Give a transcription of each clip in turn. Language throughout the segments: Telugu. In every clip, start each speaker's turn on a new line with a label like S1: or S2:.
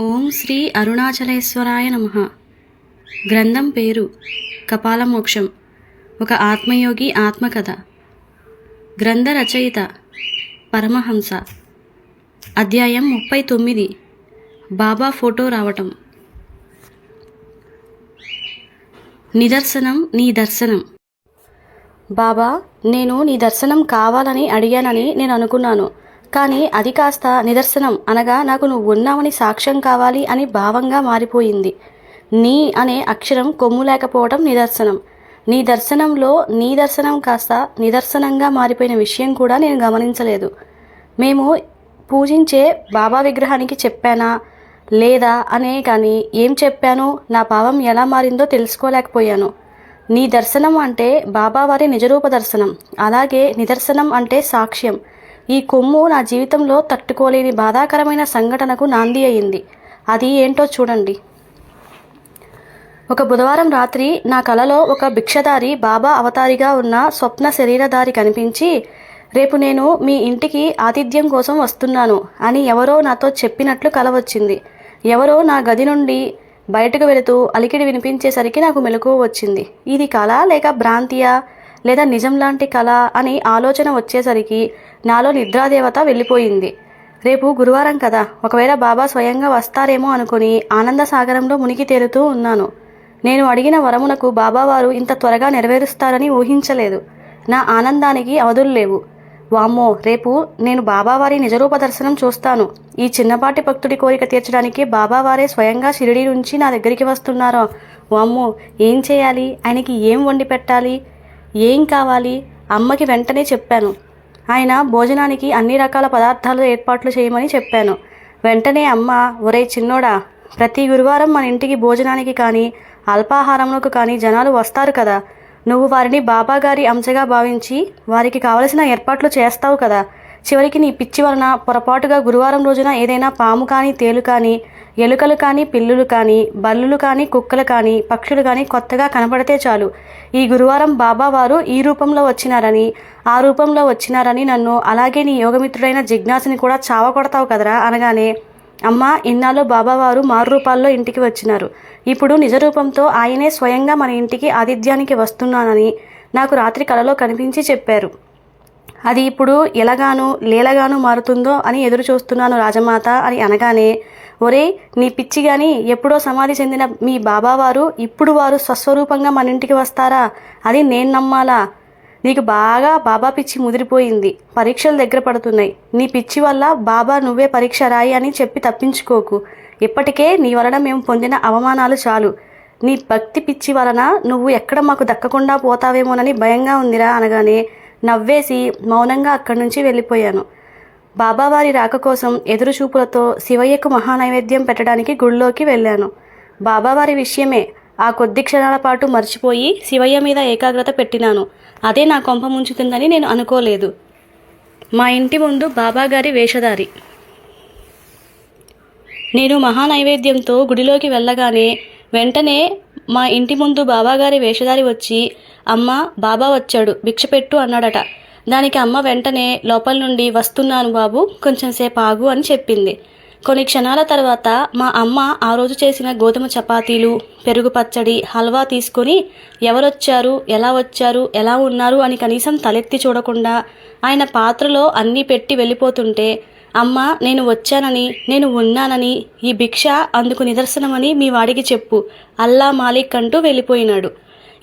S1: ఓం శ్రీ అరుణాచలేశ్వరాయ నమ. గ్రంథం పేరు కపాలమోక్షం. ఒక ఆత్మయోగి ఆత్మకథ. గ్రంథ రచయిత పరమహంస. అధ్యాయం ముప్పై తొమ్మిది. బాబా ఫోటో రావటం. నిదర్శనం నీ దర్శనం. బాబా నేను నీ దర్శనం కావాలని అడిగానని నేను అనుకున్నాను. కానీ అది కాస్త నిదర్శనం అనగా నాకు నువ్వు ఉన్నావని సాక్ష్యం కావాలి అని భావంగా మారిపోయింది. నీ అనే అక్షరం కొమ్ము లేకపోవడం నిదర్శనం. నీ దర్శనంలో నీ దర్శనం కాస్త నిదర్శనంగా మారిపోయిన విషయం కూడా నేను గమనించలేదు. మేము పూజించే బాబా విగ్రహానికి చెప్పానా? లేదా? అనే కానీ ఏం చెప్పాను? నా భావం ఎలా మారిందో తెలుసుకోలేకపోయాను. నీ దర్శనం అంటే బాబావారి నిజరూప దర్శనం. అలాగే నిదర్శనం అంటే సాక్ష్యం. ఈ కొమ్ము నా జీవితంలో తట్టుకోలేని బాధాకరమైన సంఘటనకు నాంది అయింది. అది ఏంటో చూడండి. ఒక బుధవారం రాత్రి నా కలలో ఒక భిక్షదారి బాబా అవతారిగా ఉన్న స్వప్న శరీరధారి కనిపించి రేపు నేను మీ ఇంటికి ఆతిథ్యం కోసం వస్తున్నాను అని ఎవరో నాతో చెప్పినట్లు కల వచ్చింది. ఎవరో నా గది నుండి బయటకు వెళుతూ అలికిడి వినిపించేసరికి నాకు మెలకువ వచ్చింది. ఇది కళ లేక భ్రాంతియా? లేదా నిజం లాంటి కళ అని ఆలోచన వచ్చేసరికి నాలో నిద్రాదేవత వెళ్ళిపోయింది. రేపు గురువారం కదా. ఒకవేళ బాబా స్వయంగా వస్తారేమో అనుకుని ఆనంద సాగరంలో మునిగి తేలుతూ ఉన్నాను. నేను అడిగిన వరమునకు బాబావారు ఇంత త్వరగా నెరవేరుస్తారని ఊహించలేదు. నా ఆనందానికి అవధులు లేవు. వామ్మో రేపు నేను బాబావారి నిజరూప దర్శనం చూస్తాను. ఈ చిన్నపాటి భక్తుడి కోరిక తీర్చడానికి బాబావారే స్వయంగా షిరిడి నుంచి నా దగ్గరికి వస్తున్నారో. వామ్మో ఏం చేయాలి? ఆయనకి ఏం వండి పెట్టాలి? ఏం కావాలి? అమ్మకి వెంటనే చెప్పాను. ఆయన భోజనానికి అన్ని రకాల పదార్థాలు ఏర్పాట్లు చేయమని చెప్పాను. వెంటనే అమ్మ ఒరే చిన్నోడా ప్రతి గురువారం మన ఇంటికి భోజనానికి కానీ అల్పాహారంలోకి కానీ జనాలు వస్తారు కదా. నువ్వు వారిని బాబాగారి అంశగా భావించి వారికి కావలసిన ఏర్పాట్లు చేస్తావు కదా. చివరికి నీ పిచ్చి వలన పొరపాటుగా గురువారం రోజున ఏదైనా పాము కానీ తేలు కానీ ఎలుకలు కానీ పిల్లులు కానీ బల్లులు కానీ కుక్కలు కానీ పక్షులు కానీ కొత్తగా కనపడితే చాలు. ఈ గురువారం బాబా వారు ఈ రూపంలో వచ్చినారని ఆ రూపంలో వచ్చినారని నన్ను అలాగే నీ యోగమిత్రుడైన జిజ్ఞాసుని కూడా చావ కొడతావు కదరా అనగానే అమ్మ ఇన్నాళ్ళు బాబావారు మారు రూపాల్లో ఇంటికి వచ్చినారు. ఇప్పుడు నిజ రూపంతో ఆయనే స్వయంగా మన ఇంటికి ఆతిథ్యానికి వస్తున్నానని నాకు రాత్రి కలలో కనిపించి చెప్పారు. అది ఇప్పుడు ఎలాగాను లీలగాను మారుతుందో అని ఎదురు చూస్తున్నాను రాజమాత అని అనగానే ఒరే నీ పిచ్చి గాని ఎప్పుడో సమాధి చెందిన మీ బాబావారు ఇప్పుడు వారు స్వస్వరూపంగా మన ఇంటికి వస్తారా? అది నేను నమ్మాలా? నీకు బాగా బాబా పిచ్చి ముదిరిపోయింది. పరీక్షలు దగ్గర పడుతున్నాయి. నీ పిచ్చి వల్ల బాబా నువ్వే పరీక్ష రాయి అని చెప్పి తప్పించుకోకు. ఇప్పటికే నీ వలన మేము పొందిన అవమానాలు చాలు. నీ భక్తి పిచ్చి వలన నువ్వు ఎక్కడ మాకు దక్కకుండా పోతావేమోనని భయంగా ఉందిరా అనగానే నవ్వేసి మౌనంగా అక్కడి నుంచి వెళ్ళిపోయాను. బాబావారి రాక కోసం ఎదురుచూపులతో శివయ్యకు మహానైవేద్యం పెట్టడానికి గుళ్ళోకి వెళ్ళాను. బాబావారి విషయమే ఆ కొద్ది క్షణాల పాటు మర్చిపోయి శివయ్య మీద ఏకాగ్రత పెట్టినాను. అదే నా కొంప ముంచుతుందని నేను అనుకోలేదు. మా ఇంటి ముందు బాబాగారి వేషధారి. నేను మహానైవేద్యంతో గుడిలోకి వెళ్ళగానే వెంటనే మా ఇంటి ముందు బాబాగారి వేషధారి వచ్చి అమ్మ బాబా వచ్చాడు భిక్ష పెట్టు అన్నాడట. దానికి అమ్మ వెంటనే లోపల నుండి వస్తున్నాను బాబు కొంచెం సేపు ఆగు అని చెప్పింది. కొన్ని క్షణాల తర్వాత మా అమ్మ ఆ రోజు చేసిన గోధుమ చపాతీలు పెరుగు పచ్చడి హల్వా తీసుకొని ఎవరొచ్చారు ఎలా వచ్చారు ఎలా ఉన్నారు అని కనీసం తలెత్తి చూడకుండా ఆయన పాత్రలో అన్నీ పెట్టి వెళ్ళిపోతుంటే అమ్మ నేను వచ్చానని నేను ఉన్నానని ఈ భిక్ష అందుకు నిదర్శనమని మీ వాడికి చెప్పు అల్లా మాలిక్ అంటూ వెళ్ళిపోయినాడు.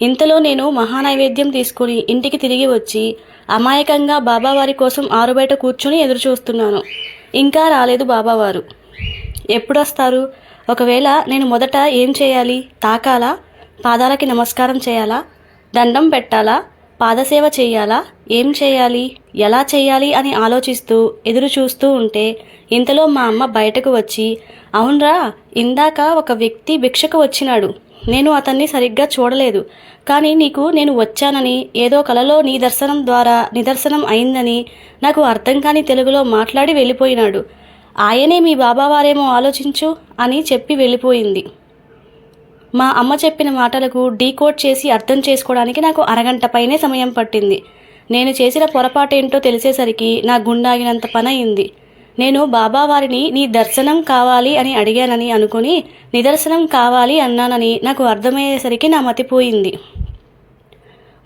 S1: ఇంతలో నేను మహానైవేద్యం తీసుకుని ఇంటికి తిరిగి వచ్చి అమాయకంగా బాబావారి కోసం ఆరుబయట కూర్చుని ఎదురు చూస్తున్నాను ఇంకా రాలేదు బాబావారు. ఎప్పుడొస్తారు? ఒకవేళ నేను మొదట ఏం చేయాలి? తాకాలా? పాదాలకి నమస్కారం చేయాలా? దండం పెట్టాలా? పాదసేవ చేయాలా? ఏం చేయాలి? ఎలా చేయాలి అని ఆలోచిస్తూ ఎదురు చూస్తూ ఉంటే ఇంతలో మా అమ్మ బయటకు వచ్చి అవునరా ఇందాక ఒక వ్యక్తి భిక్షకు వచ్చినాడు. నేను అతన్ని సరిగ్గా చూడలేదు. కానీ నీకు నేను వచ్చానని ఏదో కలలో నీ దర్శనం ద్వారా నిదర్శనం అయిందని నాకు అర్థం కాని తెలుగులో మాట్లాడి వెళ్ళిపోయినాడు. ఆయనే మీ బాబావారేమో ఆలోచించు అని చెప్పి వెళ్ళిపోయింది. మా అమ్మ చెప్పిన మాటలకు డీకోడ్ చేసి అర్థం చేసుకోవడానికి నాకు అరగంట పైనే సమయం పట్టింది. నేను చేసిన పొరపాటు ఏంటో తెలిసేసరికి నా గుండాగినంత పని అయింది నేను బాబా వారిని నీ దర్శనం కావాలి అని అడిగానని అనుకుని నిదర్శనం కావాలి అన్నానని నాకు అర్థమయ్యేసరికి నా మతిపోయింది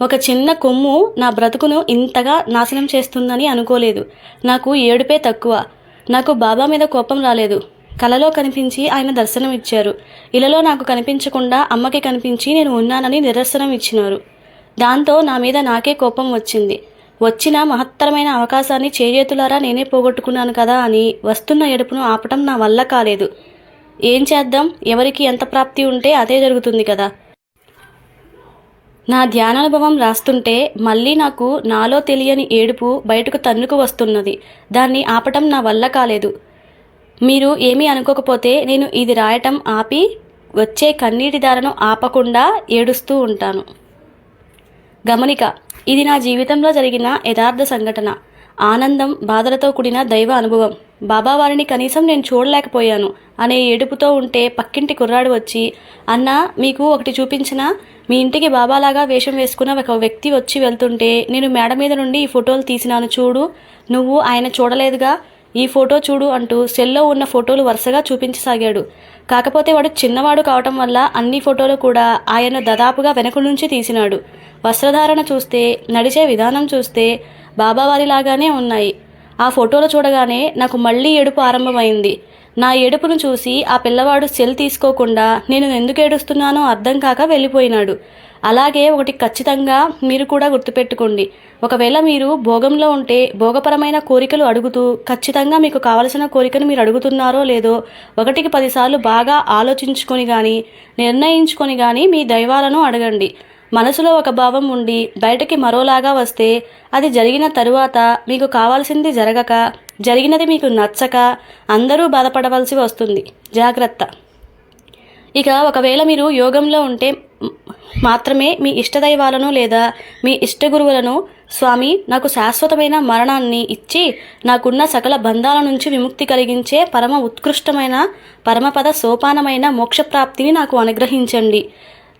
S1: ఒక చిన్న కొమ్ము నా బ్రతుకును ఇంతగా నాశనం చేస్తుందని అనుకోలేదు. నాకు ఏడుపే తక్కువ. నాకు బాబా మీద కోపం రాలేదు. కలలో కనిపించి ఆయన దర్శనం ఇచ్చారు. ఇలలో నాకు కనిపించకుండా అమ్మకి కనిపించి నేను ఉన్నానని నిదర్శనం ఇచ్చినారు. దాంతో నా మీద నాకే కోపం వచ్చింది. వచ్చిన మహత్తరమైన అవకాశాన్ని చేజేతులారా నేనే పోగొట్టుకున్నాను కదా అని వస్తున్న ఎడుపును ఆపటం నా వల్ల కాలేదు. ఏం చేద్దాం? ఎవరికి ఎంత ప్రాప్తి ఉంటే అదే జరుగుతుంది కదా. నా ధ్యానానుభవం రాస్తుంటే మళ్ళీ నాకు నాలో తెలియని ఏడుపు బయటకు తన్నుకు వస్తున్నది. దాన్ని ఆపటం నా వల్ల కాలేదు. మీరు ఏమీ అనుకోకపోతే నేను ఇది రాయటం ఆపి వచ్చే కన్నీటి దారను ఆపకుండా ఏడుస్తూ ఉంటాను. గమనిక ఇది నా జీవితంలో జరిగిన యథార్థ సంఘటన. ఆనందం బాధలతో కూడిన దైవ అనుభవం. బాబా వారిని కనీసం నేను చూడలేకపోయాను. అనే ఏడుపుతో ఉంటే పక్కింటి కుర్రాడు వచ్చి అన్న మీకు ఒకటి చూపించిన మీ ఇంటికి బాబాలాగా వేషం వేసుకున్న ఒక వ్యక్తి వచ్చి వెళ్తుంటే నేను మేడ మీద నుండి ఈ ఫోటోలు తీసినాను చూడు. నువ్వు ఆయన చూడలేదుగా. ఈ ఫోటో చూడు అంటూ సెల్లో ఉన్న ఫోటోలు వరుసగా చూపించసాగాడు. కాకపోతే వాడు చిన్నవాడు కావటం వల్ల అన్ని ఫోటోలు కూడా ఆయన దాదాపుగా వెనక నుంచి తీసినాడు. వస్త్రధారణ చూస్తే నడిచే విధానం చూస్తే బాబావారిలాగానే ఉన్నాయి. ఆ ఫోటోలు చూడగానే నాకు మళ్ళీ ఏడుపు ఆరంభమైంది. నా ఏడుపును చూసి ఆ పిల్లవాడు సెల్ తీసుకోకుండా నేను ఎందుకు ఏడుస్తున్నానో అర్థం కాక వెళ్ళిపోయినాడు. అలాగే ఒకటి ఖచ్చితంగా మీరు కూడా గుర్తుపెట్టుకోండి. ఒకవేళ మీరు భోగంలో ఉంటే భోగపరమైన కోరికలు అడుగుతూ ఖచ్చితంగా మీకు కావలసిన కోరికను మీరు అడుగుతున్నారో లేదో ఒకటికి పదిసార్లు బాగా ఆలోచించుకొని కానీ నిర్ణయించుకొని కానీ మీ దైవాలను అడగండి. మనసులో ఒక భావం ఉండి బయటకి మరోలాగా వస్తే అది జరిగిన తరువాత మీకు కావాల్సింది జరగక జరిగినది మీకు నచ్చక అందరూ బాధపడవలసి వస్తుంది. జాగ్రత్త. ఇక ఒకవేళ మీరు యోగంలో ఉంటే మాత్రమే మీ ఇష్టదైవాలను లేదా మీ ఇష్ట గురువులను స్వామి నాకు శాశ్వతమైన మరణాన్ని ఇచ్చి నాకున్న సకల బంధాల నుంచి విముక్తి కలిగించే పరమ ఉత్కృష్టమైన పరమపద సోపానమైన మోక్షప్రాప్తిని నాకు అనుగ్రహించండి.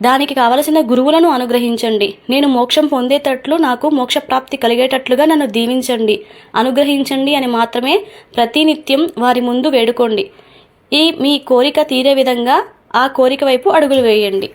S1: దానికి కావలసిన గురువులను అనుగ్రహించండి. నేను మోక్షం పొందేటట్లు నాకు మోక్షప్రాప్తి కలిగేటట్లుగా నన్ను దీవించండి. అనుగ్రహించండి అని మాత్రమే ప్రతినిత్యం వారి ముందు వేడుకోండి. ఈ మీ కోరిక తీరే విధంగా ఆ కోరిక వైపు అడుగులు వేయండి.